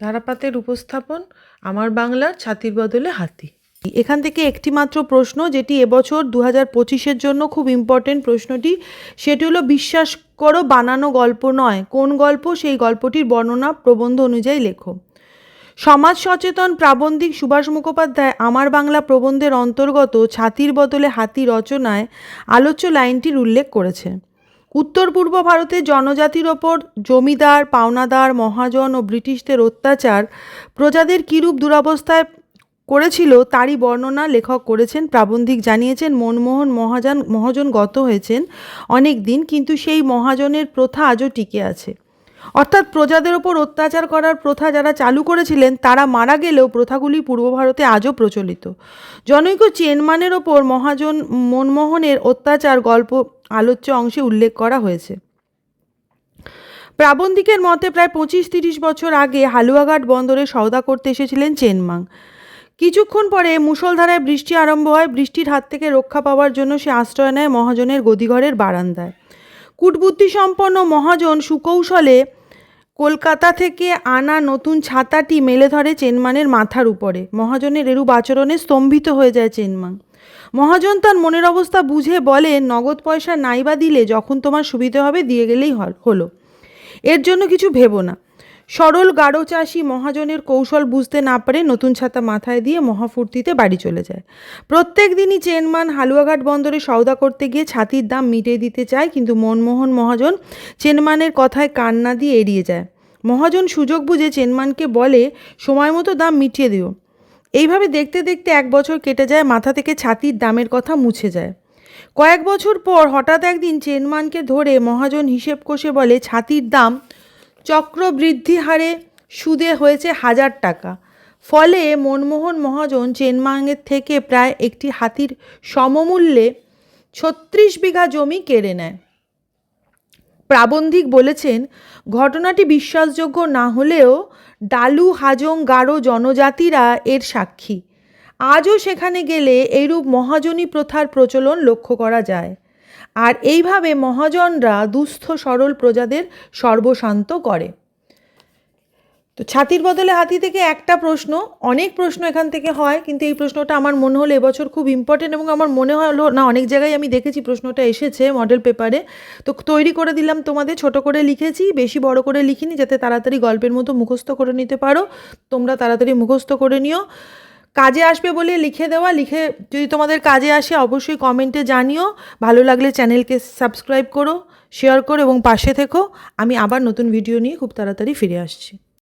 ধারাপাতের উপস্থাপন, আমার বাংলার ছাতির বদলে হাতি। এখান থেকে একটি মাত্র প্রশ্ন, যেটি এবছর দু হাজার পঁচিশের জন্য খুব ইম্পর্টেন্ট প্রশ্নটি, সেটি হলো, বিশ্বাস করো বানানো গল্প নয়, কোন গল্প সেই গল্পটির বর্ণনা প্রবন্ধ অনুযায়ী লেখো। সমাজ সচেতন প্রাবন্ধিক সুভাষ মুখোপাধ্যায় আমার বাংলা প্রবন্ধের অন্তর্গত ছাতির বদলে হাতি রচনায় আলোচ্য লাইনটির উল্লেখ করেছে। উত্তর পূর্ব ভারতের জনজাতির ওপর জমিদার, পাওনাদার, মহাজন ও ব্রিটিশদের অত্যাচার প্রজাদের কীরূপ দুরবস্থায় করেছিল তারই বর্ণনা লেখক করেছেন, প্রাবন্ধিক জানিয়েছেন, মনমোহন মহাজন মহাজন গত হয়েছেন অনেক দিন, কিন্তু সেই মহাজনের প্রথা আজও টিকে আছে। অর্থাৎ প্রজাদের ওপর অত্যাচার করার প্রথা যারা চালু করেছিলেন, তারা মারা গেলেও প্রথাগুলি পূর্ব ভারতে আজও প্রচলিত। জনৈক চেনমানের ওপর মহাজন মনমোহনের অত্যাচার গল্প আলোচ্য অংশে উল্লেখ করা হয়েছে। প্রাবন্ধিকের মতে প্রায় পঁচিশ তিরিশ বছর আগে হালুয়াঘাট বন্দরে সওদা করতে এসেছিলেন চেনমাং। কিছুক্ষণ পরে মুষলধারায় বৃষ্টি আরম্ভ হয়, বৃষ্টির হাত থেকে রক্ষা পাওয়ার জন্য সে আশ্রয় নেয় মহাজনের গদিঘরের বারান্দায়। কূটবুদ্ধিসম্পন্ন মহাজন সুকৌশলে কলকাতা থেকে আনা নতুন ছাতাটি মেলে ধরে চেনমানের মাথার উপরে। মহাজনের এরূপ আচরণে স্তম্ভিত হয়ে যায় চেনমান মহাজন তার মনের অবস্থা বুঝে বলে, নগদ পয়সা নাইবা দিলে যখন তোমার সুবিধে হবে, দিয়ে গেলেই হল- হলো। এর জন্য কিছু ভেবো না। সরল গাঢ় চাষি মহাজনের কৌশল বুঝতে না পারে নতুন ছাতা মাথায় দিয়ে মহাফুর্তিতে বাড়ি চলে যায়। প্রত্যেক দিনই চেনমান হালুয়াঘাট বন্দরে সওদা করতে গিয়ে ছাতির দাম মিটিয়ে দিতে চায়, কিন্তু মনমোহন মহাজন চেনমানের কথায় কান না দিয়ে এড়িয়ে যায়। মহাজন সুযোগ বুঝে চেনমানকে বলে, সময় মতো দাম মিটিয়ে দিও। এইভাবে দেখতে দেখতে এক বছর কেটে যায়, মাথা থেকে ছাতির দামের কথা মুছে যায়। কয়েক বছর পর হঠাৎ একদিন চেনমানকে ধরে মহাজন হিসেব কষে বলে, ছাতির দাম চক্রবৃদ্ধি হারে সুদে হয়েছে হাজার টাকা। ফলে মনমোহন মহাজন চেনমাঙ্গের থেকে প্রায় একটি হাতির সমমূল্যে ছত্রিশ বিঘা জমি কেড়ে নেয়। প্রাবন্ধিক বলেছেন, ঘটনাটি বিশ্বাসযোগ্য না হলেও ডালু হাজং গারো জনজাতিরা এর সাক্ষী। আজও সেখানে গেলে এইরূপ মহাজনী প্রথার প্রচলন লক্ষ্য করা যায়। আর এইভাবে মহাজনরা দুস্থ, সরল প্রজাদের সর্বশান্ত করে। তো ছাতির বদলে হাতি থেকে একটা প্রশ্ন, অনেক প্রশ্ন এখান থেকে হয়, কিন্তু এই প্রশ্নটা আমার মনে হলো এবছর খুব ইম্পর্টেন্ট এবং আমার মনে হলো না, অনেক জায়গায় আমি দেখেছি প্রশ্নটা এসেছে মডেল পেপারে তো তৈরি করে দিলাম তোমাদের, ছোট করে লিখেছি, বেশি বড় করে লিখিনি, যাতে তাড়াতাড়ি গল্পের মতো মুখস্থ করে নিতে পারো। তোমরা তাড়াতাড়ি মুখস্থ করে নিও। কাজে আসবে বলে লিখে দেওয়া, লিখে যদি তোমাদের কাজে আসে অবশ্যই কমেন্টে জানিও। ভালো লাগলে চ্যানেলকে সাবস্ক্রাইব করো শেয়ার করো এবং পাশে থেকো। আমি আবার নতুন ভিডিও নিয়ে খুব তাড়াতাড়ি ফিরে আসছি।